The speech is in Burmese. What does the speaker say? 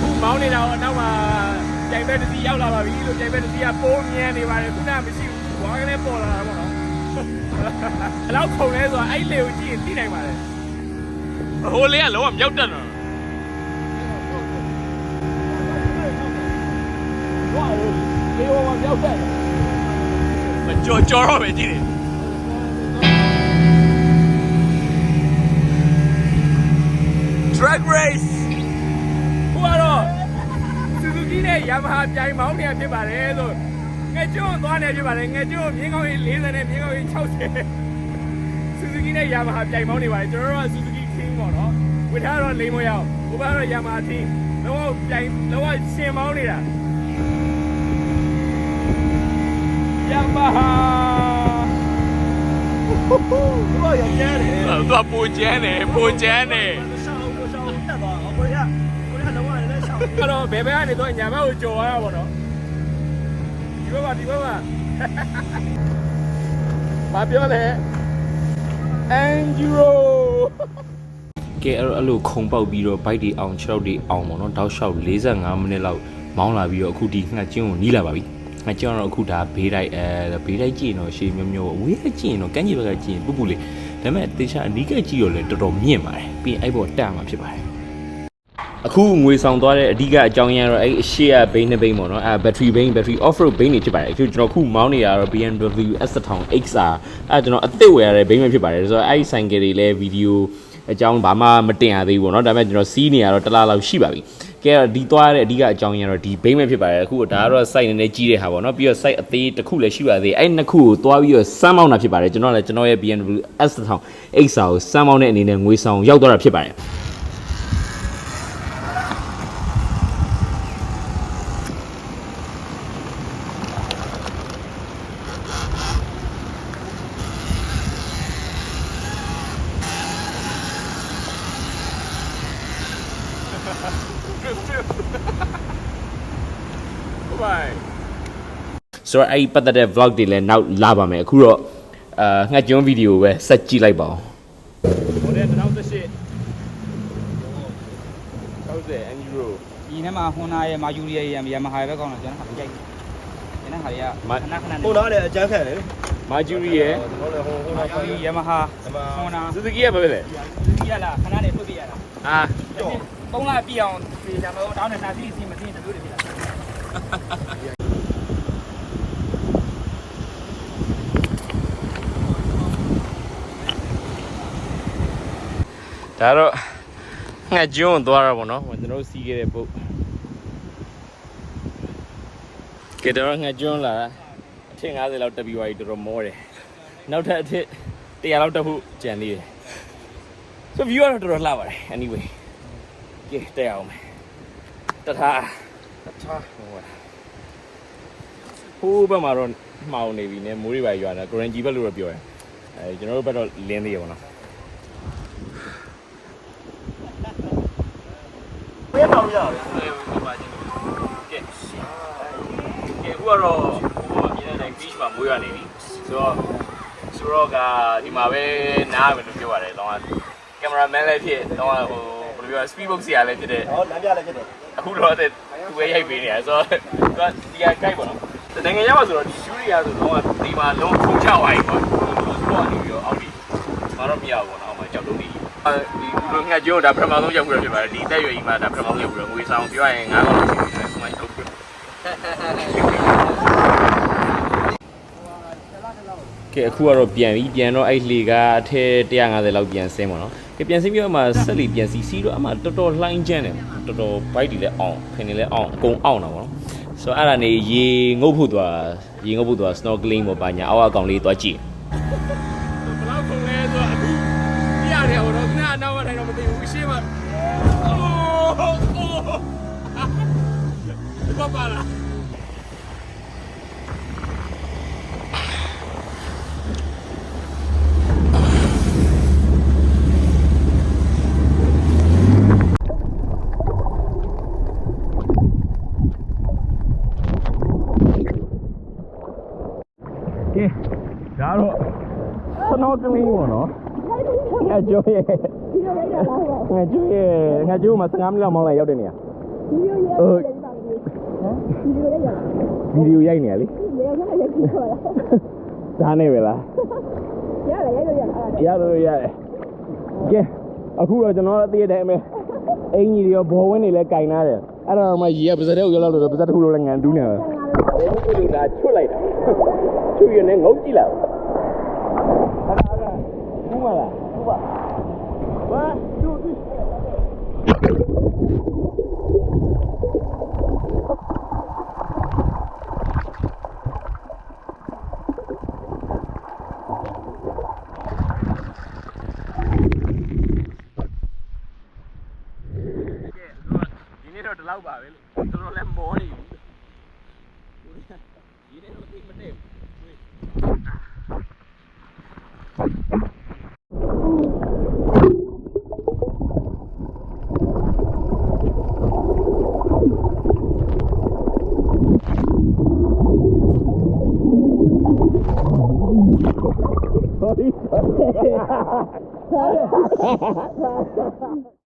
အခုမောင်းနေတာတော့နောက်မှာကြိုင်ဘက်တစ်စီးရောက်လာပါပြီလို့ကြိုင်ဘက်တစ်စီးကပိုးမြန်းနေပါတယ်ခုနမရှိဘူးဝါကနေပေါ်လာတာပေါ့နော်အဲ့လောက်ခုံလဲဆိုတာအဲ့လေကိုကြည့်ရင်သိနိုင်ပါတယ်ဟိုလေးကလုံးဝမြောက်တက်တော့ဝါလေဟိုမှာမြောက်တက်မကြော်ကြော်တော့ပဲကြည့်တယ် Drag Race ဟိုကတော့ Suzuki နဲ့ Yamaha ပြိုင်မောင်းနေရဖြစ်ပါတယ်ဆိုငှက်ကျွန်းသွားနေဖြစ်ပါတယ်ငှက်ကျွန်းမြင်းကောင်းကြီး40နဲ့မြင်းကောင်းကြီး60 Suzuki နဲ့ Yamaha ပြိုင်မောင်းနေပါတယ်ကျွန်တော်တို့က Suzuki King ပေါ့နော်ဝစ်ထားတော့လိမ့်မရောက်ဟိုဘက်ကတော့ Yamaha Team လောကပြိုင်လောကရှင်မောင်းနေတာ Yamaha ဟိုတော့ရကျဲတယ်သူကပိုကျန်းတယ်ပိုကျန်းတယ်ရှောင်းကိုရှောင်းတက်သွားအောင်ကိုရကိုရလုံးဝလည်းရှောင်း အဲ့တော့ဘယ်ဘက်ကနေတော့ညာဘက်ကိုကြော်ရတာပေါ့နော်ဒီဘက်ကဒီဘက်ကဘာပြောလဲအန်ဂျူရိုကဲအဲ့တော့အဲ့လိုခုံပေါက်ပြီးတော့ဘိုက်တွေအောင်6တွေအောင်ပေါ့နော်တောက်လျှောက်45မိနစ်လောက်မောင်းလာပြီးတော့အခုဒီငှက်ကျင်းကိုနီးလာပါပြီငှက်ကျင်းကတော့အခုဒါဘေးတိုက်အဲဘေးတိုက်ကြည့်ရင်တော့ရှေးမျိုးမျိုးဝေးကကြည့်ရင်တော့ကန်းကြီးဘက်ကကြည့်ရင်ပူပူလေးဒါပေမဲ့တေချာအနီးကကြည့်တော့လေတော်တော်မြင့်ပါတယ်ပြီးရင်အဲ့ပေါ်တက်မှာဖြစ်ပါတယ် အခုငွေဆောင်သွားတဲ့အဓိကအကြောင်းရင်းကတော့အဲ့အရှိရဘိန်းနှစ်ဘိန်းပေါ့နော်အဲဘက်ထရီဘိန်းဘက်ထရီ off road ဘိန်းတွေဖြစ်ပါတယ်အခုကျွန်တော်ခုမောင်းနေရတော့ BMW S1000 XR အဲကျွန်တော်အသစ်ဝယ်ရတဲ့ဘိန်းပဲဖြစ်ပါတယ်ဆိုတော့အဲ့ဒီဆိုင်ကယ်တွေလည်းဗီဒီယိုအကြောင်းဘာမှမတင်ရသေးဘူးပေါ့နော်ဒါပေမဲ့ကျွန်တော်စီးနေရတော့တစ်လားလောက်ရှိပါပြီကဲတော့ဒီသွားရတဲ့အဓိကအကြောင်းရင်းကတော့ဒီဘိန်းပဲဖြစ်ပါတယ်အခုဒါကတော့ site နည်းနည်းကြီးတဲ့ဟာပေါ့နော်ပြီးတော့ site အသေးတစ်ခုလည်းရှိပါသေးတယ်အဲ့နှစ်ခုကိုသွားပြီးတော့စမ်းမောင်းတာဖြစ်ပါတယ်ကျွန်တော်လည်းကျွန်တော်ရဲ့ BMW S1000 XR ကိုစမ်းမောင်းတဲ့အနေနဲ့ငွေဆောင်ရောက်သွားတာဖြစ်ပါတယ် ဘိုင်ဆိုတော့အဲ့ဒီပတ်သက်တဲ့ vlog တွေလည်းနောက်လာပါမယ်အခုတော့အာငှက်ကျွန်းဗီဒီယိုပဲဆက်ကြည့်လိုက်ပါဦးဟိုတဲ့2018ဟုတ်တယ်အန်ဂျူရိုဒီထဲမှာဟွန်နာရဲ့မာယူရီရဲ့ယမဟာရဲ့ပဲကောင်းတော့ကျွန်တော်ဟာကြိုက်တယ်။ကျွန်တော်ဟာတွေကခဏခဏဟိုတော့လည်းအကျန်းခံတယ်မာဂျူရီရဲ့ဟိုလည်းဟိုဟိုမာတော့ယူရီယမဟာဟွန်နာဆူဇူကီရဲ့ဘာပဲလဲဒီရလားခဏနေဖွင့်ပြရတာအာ။ သုံးလပြည့်အောင်ဒီကျွန်တော်တောင်းတဲ့နာစီစီမသိတဲ့လူတွေဖြစ်လာဒါတော့ငှက်ကျွန်းကိုသွားတာပေါ့နော်ကျွန်တော်တို့စီးခဲ့တဲ့ပုတ်ကဲတော့ငှက်ကျွန်းလာတာအထစ်50လောက်တက်ပြီးသွားပြီတော်တော်မောတယ်နောက်ထပ်အထစ်100လောက်တက်ဖို့ကြံသေးတယ်ဆို view ကတော့တော်တော်လှပါတယ် anyway ကဲတက်အောင်မယ်တထားတထားဟိုပါဟိုးဘက်မှာတော့မှောင်နေပြီねမိုးတွေပါရွာတာ Grangy ဘက်လို့တော့ပြောတယ်အဲကျွန်တော်တို့ဘက်တော့လင်းသေးရပါတော့ဘယ်တော့ရလဲကဲကဲအခုကတော့ဟိုအမြင်နဲ့ beach မှာမွေးရနေပြီဆိုတော့ဆိုတော့ကဒီမှာပဲနားမယ်လို့ပြောရတယ်တော့ကင်မရာမန်လည်းဖြစ်တော့ဟို ဘယ်လိုပြော speed box ဆရာလည်းဖြစ်တဲ့ဟောလမ်းပြလည်းဖြစ်တယ်အခုတော့တဲ့သူပဲရိုက်ပေးနေရဆိုတော့သူကဒီကကြိုက်ပါတော့နိုင်ငံရပါဆိုတော့ဒီ shoe တွေကဆိုတော့ဒီမှာလုံးထုံချသွားပြီပေါ့တော့နေပြီးတော့အောက်ပြီးမတော့မရဘူးပေါ့နော်အောက်မှာကြောက်လို့နေအဲဒီလိုငှက်ကျိုးဒါပထမဆုံးရောက်ပြီးတော့ဖြစ်ပါတယ်ဒီတက်ရွယ်ကြီးမှာဒါပထမဆုံးရောက်ပြီးတော့ငွေဆောင်ပြောရရင်9000လောက်ရှိပြီအခုမှရောက်ပြီးကဲအခုကတော့ပြန်ပြီပြန်တော့အဲ့လေကအထက်150လောက်ပြန်ဆင်းပါတော့ ကဲပြန်ဆင်းပြီးတော့မှဆက်လီပြန်စီစီတော့အမှတော်တော်လှိုင်းကျန်းတယ်တော်တော်ဘိုက်တွေလည်းအောင်ဖင်တွေလည်းအောင်အကုန်အောင်တာပေါ့နော်ဆိုတော့အဲ့ဒါနေရေငုပ်ဖို့သွားရေငုပ်ဖို့သွား snorkeling ပေါ့ပါညာအောက်အကောင်လေးသွားကြည့်ဘလောက်ခုံလဲဆိုတော့အခုပြရတယ်ဟိုတော့ခဏနောက်မှထိုင်တော့မသိဘူးရှေ့မှာအိုးအိုးဘာပါလား ဒါတော့ snorkeling ပေါ့နော်ငါကျိုးရဲ့ငါကျိုးရဲ့ငါကျိုးမှာ15မိနစ်လောက်မောင်းလိုက်ရောက်တဲ့နေရာဗီဒီယိုရိုက်နေရလေဒါနဲ့ပဲလားရလို့ရတယ်ကဲအခုတော့ကျွန်တော်အသေးတဲ့အမေအင်ကြီးတွေရောဘော်ဝင်းတွေလည်းကင်နာတယ်အဲ့ဒါမှရီကပါစတဲ့ကိုရောက်လို့ပါစတဲ့တစ်ခုလုံးလည်းငံတူးနေတယ် အင်းကြီးကချွတ်လိုက်တာချွတ်ရနေငုတ်ကြည့်လိုက် အဲ့ဒါကဘူးမလားဘူးပါဘာချွတ်